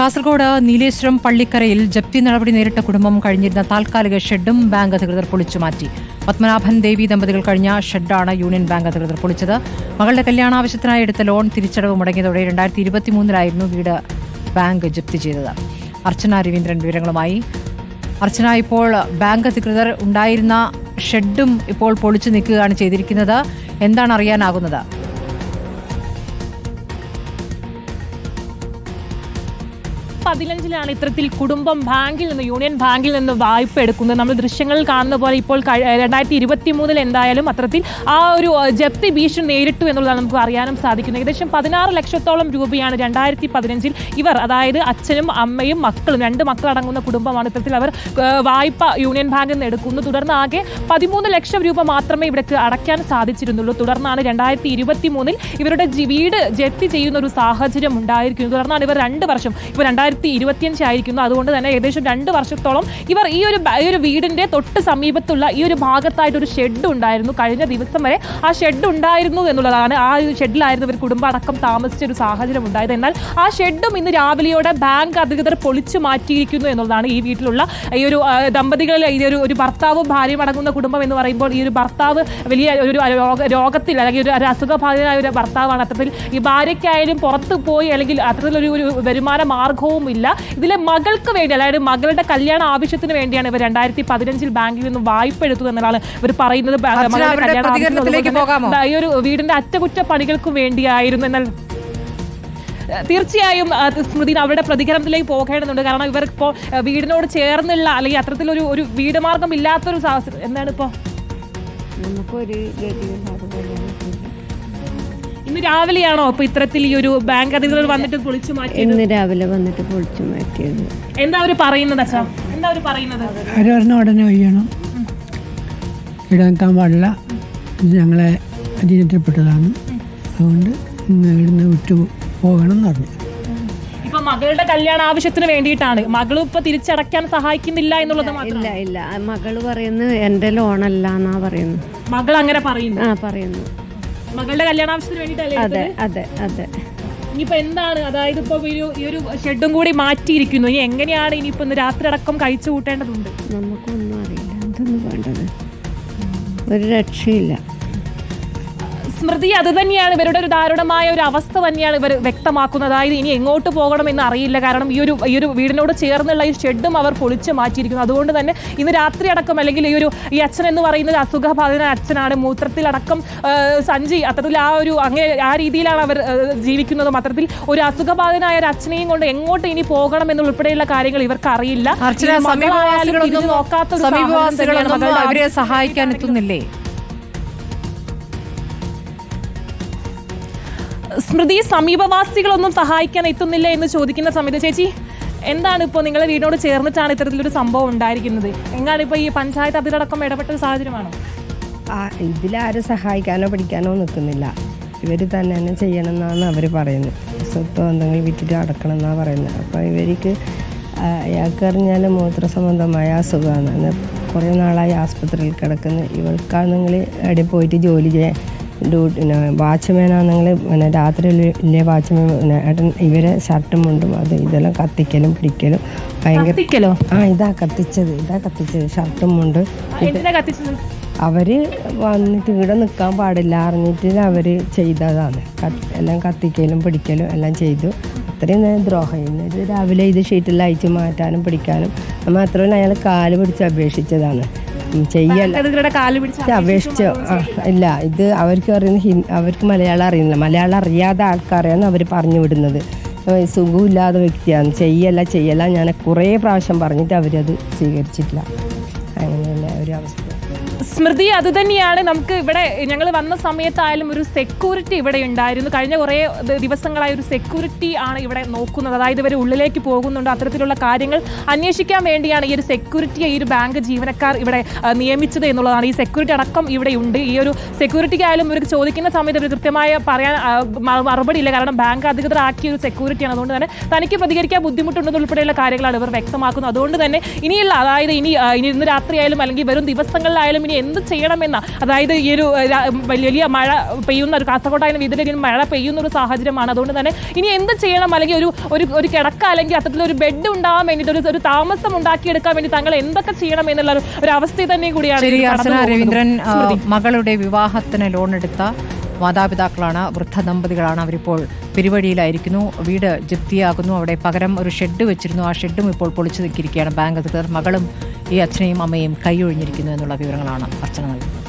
കാസർഗോഡ് നീലേശ്വരം പള്ളിക്കരയിൽ ജപ്തി നടപടി നേരിട്ട കുടുംബം കഴിഞ്ഞിരുന്ന താൽക്കാലിക ഷെഡും ബാങ്ക് അധികൃതർ പൊളിച്ചുമാറ്റി പത്മനാഭൻ ദേവി ദമ്പതികൾ കഴിഞ്ഞ ഷെഡാണ് യൂണിയൻ ബാങ്ക് അധികൃതർ പൊളിച്ചത്. മകളുടെ കല്യാണാവശ്യത്തിനായി എടുത്ത ലോൺ തിരിച്ചടവ് മുടങ്ങിയതോടെ രണ്ടായിരത്തി ഇരുപത്തിമൂന്നിലായിരുന്നു വീട് ബാങ്ക് ജപ്തി ചെയ്തത്. അർച്ചന രവീന്ദ്രൻ വിവരങ്ങളുമായി. അർച്ചന ഇപ്പോൾ ബാങ്ക് അധികൃതർ ഉണ്ടായിരുന്ന ഷെഡും ഇപ്പോൾ പൊളിച്ചു നിൽക്കുകയാണ് ചെയ്തിരിക്കുന്നത്. എന്താണ് അറിയാനാകുന്നത്? പതിനഞ്ചിലാണ് ഇത്തരത്തിൽ കുടുംബം ബാങ്കിൽ നിന്ന് യൂണിയൻ ബാങ്കിൽ നിന്ന് വായ്പ എടുക്കുന്നത്. നമ്മൾ ദൃശ്യങ്ങളിൽ കാണുന്ന പോലെ ഇപ്പോൾ രണ്ടായിരത്തി ഇരുപത്തി മൂന്നിൽ എന്തായാലും അത്തരത്തിൽ ആ ഒരു ജപ്തി ഭീഷണി നേരിട്ടു എന്നുള്ളതാണ് നമുക്ക് അറിയാനും സാധിക്കുന്നത്. ഏകദേശം പതിനാറ് ലക്ഷത്തോളം രൂപയാണ് രണ്ടായിരത്തി പതിനഞ്ചിൽ ഇവർ അതായത് അച്ഛനും അമ്മയും മക്കളും രണ്ട് മക്കളടങ്ങുന്ന കുടുംബമാണ് ഇത്തരത്തിൽ അവർ വായ്പ യൂണിയൻ ബാങ്കിൽ നിന്ന് എടുക്കുന്നു തുടർന്ന് ആകെ പതിമൂന്ന് ലക്ഷം രൂപ മാത്രമേ ഇവിടേക്ക് അടയ്ക്കാൻ സാധിച്ചിരുന്നുള്ളൂ. തുടർന്നാണ് രണ്ടായിരത്തി ഇരുപത്തി മൂന്നിൽ ഇവരുടെ വീട് ജപ്തി ചെയ്യുന്ന ഒരു സാഹചര്യം ഉണ്ടായിരിക്കുന്നു തുടർന്നാണ് ഇവർ രണ്ട് വർഷം ഇപ്പോൾ രണ്ടായിരത്തി ഇരുപത്തിയഞ്ച് ആയിരിക്കുന്നു. അതുകൊണ്ട് തന്നെ ഏകദേശം രണ്ട് വർഷത്തോളം ഇവർ ഈ ഒരു ഈ ഒരു വീടിന്റെ തൊട്ട് സമീപത്തുള്ള ഈ ഒരു ഭാഗത്തായിട്ട് ഒരു ഷെഡ് ഉണ്ടായിരുന്നു. കഴിഞ്ഞ ദിവസം വരെ ആ ഷെഡ് ഉണ്ടായിരുന്നു എന്നുള്ളതാണ്. ആ ഒരു ഷെഡിലായിരുന്നു ഇവർ കുടുംബം അടക്കം താമസിച്ച ഒരു സാഹചര്യം ഉണ്ടായത്. എന്നാൽ ആ ഷെഡും ഇന്ന് രാവിലെയോടെ ബാങ്ക് അധികൃതർ പൊളിച്ചു മാറ്റിയിരിക്കുന്നു എന്നുള്ളതാണ് ഈ വീട്ടിലുള്ള ഈ ഒരു ദമ്പതികളിൽ ഈ ഒരു ഒരു ഭർത്താവും ഭാര്യയും അടങ്ങുന്ന കുടുംബം എന്ന് പറയുമ്പോൾ ഈ ഒരു ഭർത്താവ് വലിയ ഒരു രോഗ രോഗത്തിൽ അല്ലെങ്കിൽ ഒരു ഒരു അസുഖബാധിതനായ ഒരു ഭർത്താവാണ്. അത്തരത്തിൽ ഈ ഭാര്യയ്ക്കായാലും പുറത്ത് പോയി അല്ലെങ്കിൽ അത്തരത്തിലൊരു ഒരു വരുമാന മാർഗവും ഇല്ല. ഇതിലെ മകൾക്ക് വേണ്ടി അതായത് മകളുടെ കല്യാണ ആവശ്യത്തിന് വേണ്ടിയാണ് ഇവർ രണ്ടായിരത്തി പതിനഞ്ചിൽ ബാങ്കിൽ നിന്ന് വായ്പ എടുത്തത് എന്നതാണ് ഇവർ പറയുന്നത്. ഈ ഒരു വീടിന്റെ അറ്റകുറ്റപ്പണികൾക്ക് വേണ്ടിയായിരുന്നു എന്നാൽ തീർച്ചയായും സ്മൃതി അവരുടെ പ്രതികരണത്തിലേക്ക് പോകേണ്ടതുണ്ട്. കാരണം ഇവർ ഇപ്പോൾ വീടിനോട് ചേർന്നുള്ള അല്ലെങ്കിൽ അത്തരത്തിലൊരു ഒരു വീട് മാർഗം ഇല്ലാത്തൊരു സാഹചര്യം എന്താണ് ഇപ്പോ? നമുക്കൊരു ഗതിയില്ലാതെ ഇന്ന് രാവിലെയാണോ? അപ്പൊ ഇത്തരത്തിൽ ഈ ഒരു ബാങ്ക് അധികൃതർ വന്നിട്ട് പൊളിച്ചു മാറ്റി ഇന്ന് രാവിലെ വന്നിട്ട് പൊളിച്ചു മാറ്റിയത്. എന്താ അവർ പറയുന്നത് അച്ഛാ? എന്താ അവർ പറയുന്നത്? പറഞ്ഞ ഉടനെ ഒഴിയണം. ഇവിടെ നിൽക്കാൻ പാടില്ല ഇത് ഞങ്ങളെ അധീനത്തിൽപ്പെട്ടതാണ്. അതുകൊണ്ട് ഇവിടുന്ന് വിട്ടു പോകണം എന്ന് പറഞ്ഞു. ഇപ്പൊ മകളുടെ കല്യാണ ആവശ്യത്തിന് വേണ്ടിയിട്ടാണ്. മകളും ഇപ്പൊ തിരിച്ചടയ്ക്കാൻ സഹായിക്കുന്നില്ല എന്നുള്ളത് മാത്രം. ഇല്ല ഇല്ല. മകൾ പറയുന്നത് എന്റെ ലോണല്ല എന്നാ പറയുന്നു മകൾ അങ്ങനെ പറയുന്നു. ആ പറയുന്നു. മകളുടെ കല്യാണ ആവശ്യത്തിന് വേണ്ടിയിട്ടല്ലേ അതെ അതെ അതെ. ഇനിയിപ്പോ എന്താണ്? അതായത് ഇപ്പൊ ഈ ഒരു ഈ ഒരു ഷെഡും കൂടി മാറ്റിയിരിക്കുന്നു. ഇനി എങ്ങനെയാണ് ഇനിയിപ്പോ ഇന്ന് രാത്രി അടക്കം കഴിച്ചു കൂട്ടേണ്ടതുണ്ട്? നമുക്കൊന്നും അറിയില്ല. എന്തൊന്നും വേണ്ടത്. ഒരു രക്ഷയില്ല. സ്മൃതി അത് തന്നെയാണ്. ഇവരുടെ ഒരു ദാരുണമായ ഒരു അവസ്ഥ തന്നെയാണ് ഇവർ വ്യക്തമാക്കുന്നത്. അതായത് ഇനി എങ്ങോട്ട് പോകണമെന്ന് അറിയില്ല. കാരണം ഈ ഒരു ഈ ഒരു വീടിനോട് ചേർന്നുള്ള ഈ ഷെഡും അവർ പൊളിച്ച് മാറ്റിയിരിക്കുന്നു. അതുകൊണ്ട് തന്നെ ഇന്ന് രാത്രി അടക്കം അല്ലെങ്കിൽ ഈ ഒരു ഈ അച്ഛൻ എന്ന് പറയുന്നത് അസുഖബാധിത അച്ഛനാണ്. മൂത്രത്തിലടക്കം സഞ്ചി അത്തരത്തിൽ ആ ഒരു അങ്ങനെ ആ രീതിയിലാണ് അവർ ജീവിക്കുന്നതും. അത്തരത്തിൽ ഒരു അസുഖബാധിതനായ ഒരു അച്ഛനെയും കൊണ്ട് എങ്ങോട്ട് ഇനി പോകണം എന്നുൾപ്പെടെയുള്ള കാര്യങ്ങൾ ഇവർക്ക് അറിയില്ല. സമീപവാസികളൊന്നും അവരെ സഹായിക്കാൻ എത്തുന്നില്ലേ? സ്മൃതി സമീപവാസികളൊന്നും സഹായിക്കാൻ എത്തുന്നില്ല എന്ന് ചോദിക്കുന്ന സമയത്ത് ചേച്ചി എന്താണ് ഇപ്പോൾ നിങ്ങളുടെ വീടിനോട് ചേർന്നിട്ടാണ് ഇത്തരത്തിലൊരു സംഭവം ഉണ്ടായിരിക്കുന്നത്? എങ്ങാണ് ഇപ്പോൾ ഈ പഞ്ചായത്ത് അതിലടക്കം ഇടപെട്ട ഒരു സാഹചര്യമാണോ? ഇതിലാരും സഹായിക്കാനോ പഠിക്കാനോ നിൽക്കുന്നില്ല. ഇവർ തന്നെ തന്നെ ചെയ്യണം എന്നാണ് അവർ പറയുന്നത്. സ്വത്തോ എന്തെങ്കിലും വിറ്റിട്ട് അടക്കണം എന്നാണ് പറയുന്നത്. അപ്പോൾ ഇവർക്ക് അയാൾക്ക് അറിഞ്ഞാൽ മൂത്ര സംബന്ധമായ അസുഖമാണ്. കുറേ നാളായി ആസ്പത്രിയിൽ കിടക്കുന്നത് ഇവൾക്കാണെങ്കിൽ എവിടെ പോയിട്ട് ജോലി ചെയ്യാൻ ഡ്യൂട്ടി പിന്നെ വാച്ച്മാനാണെങ്കിൽ പിന്നെ രാത്രി വലിയ വാച്ച്മാൻ ഏട്ടൻ ഇവരെ ഷർട്ടും മുണ്ടും അത് ഇതെല്ലാം കത്തിക്കലും പിടിക്കലും ഭയങ്കര ആ ഇതാ കത്തിച്ചത് ഇതാ കത്തിച്ചത് ഷർട്ടും മുണ്ട്. അവർ വന്നിട്ട് ഇവിടെ നിൽക്കാൻ പാടില്ല അറിഞ്ഞിട്ട് അവർ ചെയ്തതാണ്. എല്ലാം കത്തിക്കലും പിടിക്കലും എല്ലാം ചെയ്തു. അത്രയും നേരം ദ്രോഹം. ഇത് രാവിലെ ഇത് ഷീറ്റിൽ അയച്ചു മാറ്റാനും പിടിക്കാനും നമ്മൾ അത്രയും അയാൾ കാൽ പിടിച്ച് അപേക്ഷിച്ചതാണ്. ചെയ്യല്ല. അപേക്ഷിച്ചു ഇല്ല ഇത് അവർക്ക് അറിയുന്ന അവർക്ക് മലയാളം അറിയുന്നില്ല മലയാളം അറിയാത്ത ആൾക്കാരെയാണ് അവർ പറഞ്ഞു വിടുന്നത്. സുഖമില്ലാതെ സുഖമില്ലാത്ത വ്യക്തിയാണ്. ചെയ്യല്ല ചെയ്യല്ല. ഞാൻ കുറേ പ്രാവശ്യം പറഞ്ഞിട്ട് അവരത് സ്വീകരിച്ചിട്ടില്ല. സ്മൃതി അത് തന്നെയാണ് നമുക്ക് ഇവിടെ ഞങ്ങൾ വന്ന സമയത്തായാലും ഒരു സെക്യൂരിറ്റി ഇവിടെ ഉണ്ടായിരുന്നു. കഴിഞ്ഞ കുറേ ദിവസങ്ങളായി ഒരു സെക്യൂരിറ്റി ആണ് ഇവിടെ നോക്കുന്നത്. അതായത് ഇവർ ഉള്ളിലേക്ക് പോകുന്നുണ്ട്. അത്തരത്തിലുള്ള കാര്യങ്ങൾ അന്വേഷിക്കാൻ വേണ്ടിയാണ് ഈ ഒരു സെക്യൂരിറ്റിയെ ഈ ഒരു ബാങ്ക് ജീവനക്കാർ ഇവിടെ നിയമിച്ചത് എന്നുള്ളതാണ്. ഈ സെക്യൂരിറ്റി അടക്കം ഇവിടെ ഉണ്ട്. ഈ ഒരു സെക്യൂരിറ്റിക്കായാലും ഇവർക്ക് ചോദിക്കുന്ന സമയത്ത് ഇവർ കൃത്യമായ പറയാൻ മറുപടി ഇല്ല കാരണം ബാങ്ക് അധികൃതർ ആക്കിയ ഒരു സെക്യൂരിറ്റിയാണ് അതുകൊണ്ട് തന്നെ തനിക്ക് പ്രതികരിക്കാൻ ബുദ്ധിമുട്ടുണ്ടെന്നുൾപ്പെടെയുള്ള കാര്യങ്ങളാണ് ഇവർ വ്യക്തമാക്കുന്നത്. അതുകൊണ്ട് തന്നെ ഇനിയുള്ള അതായത് ഇനി ഇനി ഇന്ന് രാത്രിയായാലും അല്ലെങ്കിൽ വരും ദിവസങ്ങളിലായാലും ഇനി എന്ത് ചെയ്യണമെന്ന അതായത് ഈ ഒരു വലിയ വലിയ മഴ പെയ്യുന്ന ഒരു കാസർഗോട്ടായ വീതിയിൽ മഴ പെയ്യുന്ന ഒരു സാഹചര്യമാണ്. അതുകൊണ്ട് തന്നെ ഇനി എന്ത് ചെയ്യണം? അല്ലെങ്കിൽ ഒരു ഒരു ഒരു കിടക്ക അല്ലെങ്കിൽ അത്തരത്തിലൊരു ബെഡ് ഉണ്ടാവാൻ വേണ്ടിയിട്ട് ഒരു ഒരു താമസം ഉണ്ടാക്കിയെടുക്കാൻ വേണ്ടി താങ്കൾ എന്തൊക്കെ ചെയ്യണം എന്നുള്ള ഒരു- ഒരു അവസ്ഥ തന്നെ കൂടിയാണ്. രവീന്ദ്രൻ മകളുടെ വിവാഹത്തിന് ലോൺ എടുത്ത മാതാപിതാക്കളാണ് വൃദ്ധ ദമ്പതികളാണ് അവരിപ്പോൾ പെരുവഴിയിലായിരിക്കുന്നു. വീട് ജപ്തിയാകുന്നു. അവിടെ പകരം ഒരു ഷെഡ് വെച്ചിരുന്നു. ആ ഷെഡും ഇപ്പോൾ പൊളിച്ചു നിൽക്കിയിരിക്കുകയാണ് ബാങ്ക് അധികൃതർ മകളും ഈ അച്ഛനെയും അമ്മയും കൈയൊഴിഞ്ഞിരിക്കുന്നു എന്നുള്ള വിവരങ്ങളാണ് അർച്ചന നൽകുന്നത്.